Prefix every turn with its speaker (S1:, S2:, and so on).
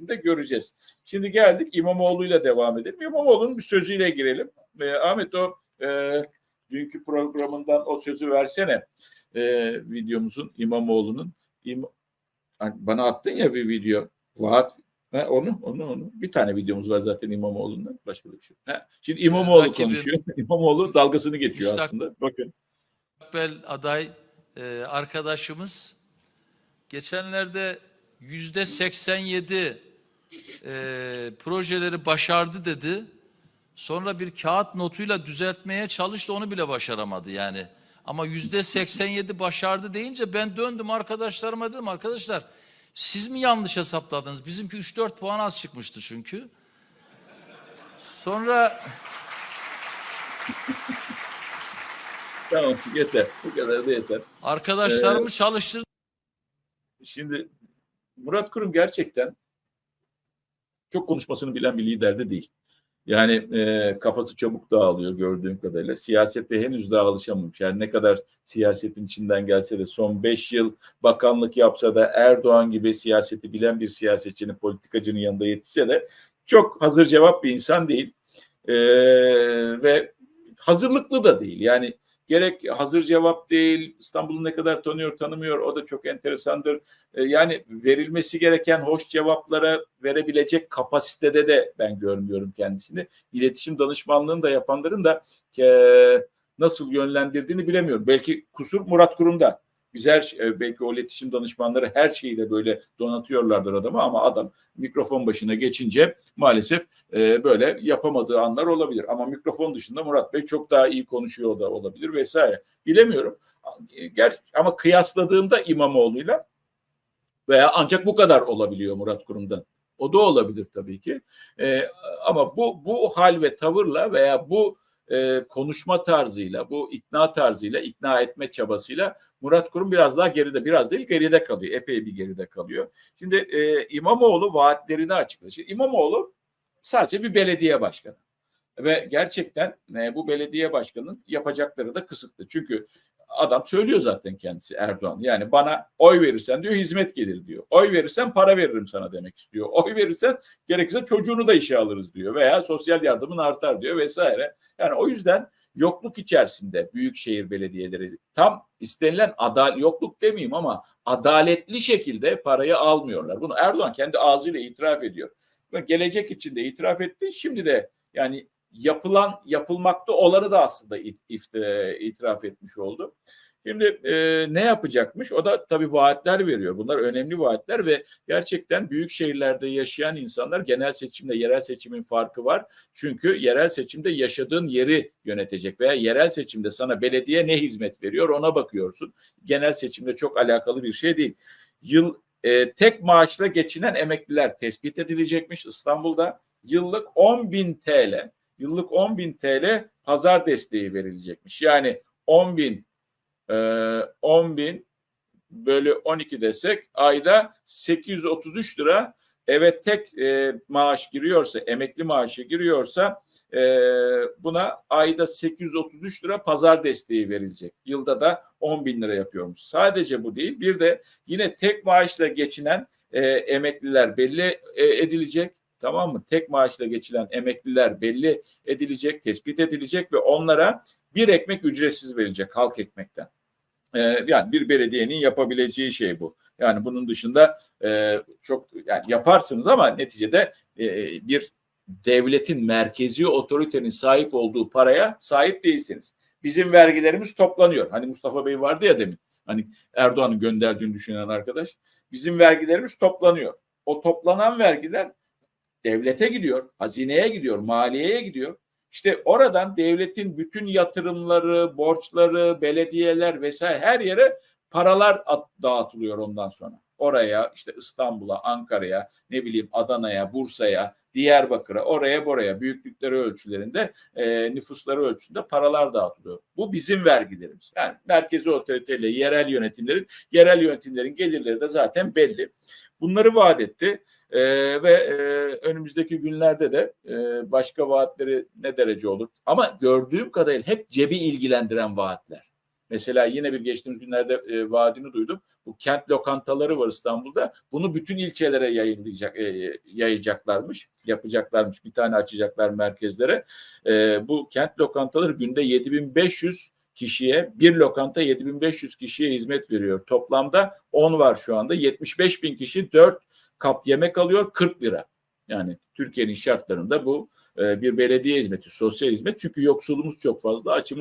S1: de göreceğiz. Şimdi geldik İmamoğlu'yla devam edelim. İmamoğlu'nun bir sözüyle girelim. E, Ahmet o e, dünkü programından o sözü versene. E, videomuzun İmamoğlu'nun İm- bana attın ya bir video. Vaat Ha, onu, onu, onu. Bir tane videomuz var zaten İmamoğlu'ndan. Başka bir şey. Ha, şimdi İmamoğlu
S2: Rakibim-
S1: konuşuyor. İmamoğlu dalgasını geçiyor
S2: Müstak-
S1: aslında. Bakın.
S2: Bel aday e, arkadaşımız geçenlerde yüzde 87 e, projeleri başardı dedi. Sonra bir kağıt notuyla düzeltmeye çalıştı onu bile başaramadı yani. Ama yüzde 87 başardı deyince ben döndüm arkadaşlarıma dedim arkadaşlar siz mi yanlış hesapladınız? Bizimki 3-4 puan az çıkmıştı çünkü. Sonra
S1: Tamam yeter. Bu kadar da yeter.
S2: arkadaşlarımı çalıştırdım.
S1: Şimdi Murat Kurum gerçekten çok konuşmasını bilen bir lider de değil. Yani e, kafası çabuk dağılıyor gördüğüm kadarıyla. Siyasette henüz daha alışamamış. Yani ne kadar siyasetin içinden gelse de son beş yıl bakanlık yapsa da Erdoğan gibi siyaseti bilen bir siyasetçinin, politikacının yanında yetişse de çok hazır cevap bir insan değil. E, ve hazırlıklı da değil. Yani gerek hazır cevap değil, İstanbul'u ne kadar tanıyor tanımıyor o da çok enteresandır. E, yani verilmesi gereken hoş cevaplara verebilecek kapasitede de ben görmüyorum kendisini. İletişim danışmanlığını da yapanların da e, nasıl yönlendirdiğini bilemiyorum. Belki kusur Murat Kurum'da. Biz her e, belki o iletişim danışmanları her şeyiyle böyle donatıyorlardır adamı ama adam mikrofon başına geçince maalesef e, böyle yapamadığı anlar olabilir. Ama mikrofon dışında Murat Bey çok daha iyi konuşuyor da olabilir vesaire. Bilemiyorum. Ger ama kıyasladığımda İmamoğlu'yla veya ancak bu kadar olabiliyor Murat Kurum'dan. O da olabilir tabii ki. E, ama bu bu hal ve tavırla veya bu e, konuşma tarzıyla, bu ikna tarzıyla, ikna etme çabasıyla Murat Kurum biraz daha geride, biraz değil geride kalıyor. Epey bir geride kalıyor. Şimdi e, İmamoğlu vaatlerini açıkladı. Şimdi İmamoğlu sadece bir belediye başkanı. Ve gerçekten e, bu belediye başkanının yapacakları da kısıtlı. Çünkü adam söylüyor zaten kendisi Erdoğan. Yani bana oy verirsen diyor hizmet gelir diyor. Oy verirsen para veririm sana demek istiyor. Oy verirsen gerekirse çocuğunu da işe alırız diyor. Veya sosyal yardımın artar diyor vesaire. Yani o yüzden yokluk içerisinde büyükşehir belediyeleri tam istenilen adal yokluk demeyeyim ama adaletli şekilde parayı almıyorlar. Bunu Erdoğan kendi ağzıyla itiraf ediyor. Gelecek için de itiraf etti. Şimdi de yani yapılan yapılmakta olanı da aslında it, ifte, itiraf etmiş oldu. Şimdi e, ne yapacakmış? O da tabii vaatler veriyor. Bunlar önemli vaatler ve gerçekten büyük şehirlerde yaşayan insanlar genel seçimle yerel seçimin farkı var. Çünkü yerel seçimde yaşadığın yeri yönetecek veya yerel seçimde sana belediye ne hizmet veriyor ona bakıyorsun. Genel seçimde çok alakalı bir şey değil. Yıl e, tek maaşla geçinen emekliler tespit edilecekmiş İstanbul'da. Yıllık 10 bin TL, yıllık 10 bin TL pazar desteği verilecekmiş. Yani 10 bin, e, 10 bin bölü 12 desek ayda 833 lira evet tek e, maaş giriyorsa, emekli maaşı giriyorsa e, buna ayda 833 lira pazar desteği verilecek. Yılda da 10 bin lira yapıyormuş. Sadece bu değil. Bir de yine tek maaşla geçinen e, emekliler belli e, edilecek. Tamam mı? Tek maaşla geçilen emekliler belli edilecek, tespit edilecek ve onlara bir ekmek ücretsiz verilecek halk ekmekten. E, yani bir belediyenin yapabileceği şey bu. Yani bunun dışında e, çok yani yaparsınız ama neticede e, bir devletin merkezi otoritenin sahip olduğu paraya sahip değilsiniz. Bizim vergilerimiz toplanıyor. Hani Mustafa Bey vardı ya demin. Hani Erdoğan'ın gönderdiğini düşünen arkadaş. Bizim vergilerimiz toplanıyor. O toplanan vergiler devlete gidiyor, hazineye gidiyor, maliyeye gidiyor. İşte oradan devletin bütün yatırımları, borçları, belediyeler vesaire her yere paralar dağıtılıyor ondan sonra. Oraya işte İstanbul'a, Ankara'ya, ne bileyim Adana'ya, Bursa'ya, Diyarbakır'a, oraya buraya büyüklükleri ölçülerinde, e, nüfusları ölçüsünde paralar dağıtılıyor. Bu bizim vergilerimiz. Yani merkezi otoriteyle yerel yönetimlerin, yerel yönetimlerin gelirleri de zaten belli. Bunları vaat etti. Ee, ve e, önümüzdeki günlerde de e, başka vaatleri ne derece olur? Ama gördüğüm kadarıyla hep cebi ilgilendiren vaatler. Mesela yine bir geçtiğimiz günlerde e, vaadini duydum. Bu kent lokantaları var İstanbul'da. Bunu bütün ilçelere yayınlayacak, e, yayacaklarmış, yapacaklarmış. Bir tane açacaklar merkezlere. E, bu kent lokantaları günde 7500 kişiye, bir lokanta 7500 kişiye hizmet veriyor. Toplamda 10 var şu anda. 75 bin kişi 4 kap yemek alıyor 40 lira. Yani Türkiye'nin şartlarında bu e, bir belediye hizmeti, sosyal hizmet. Çünkü yoksulluğumuz çok fazla, açımız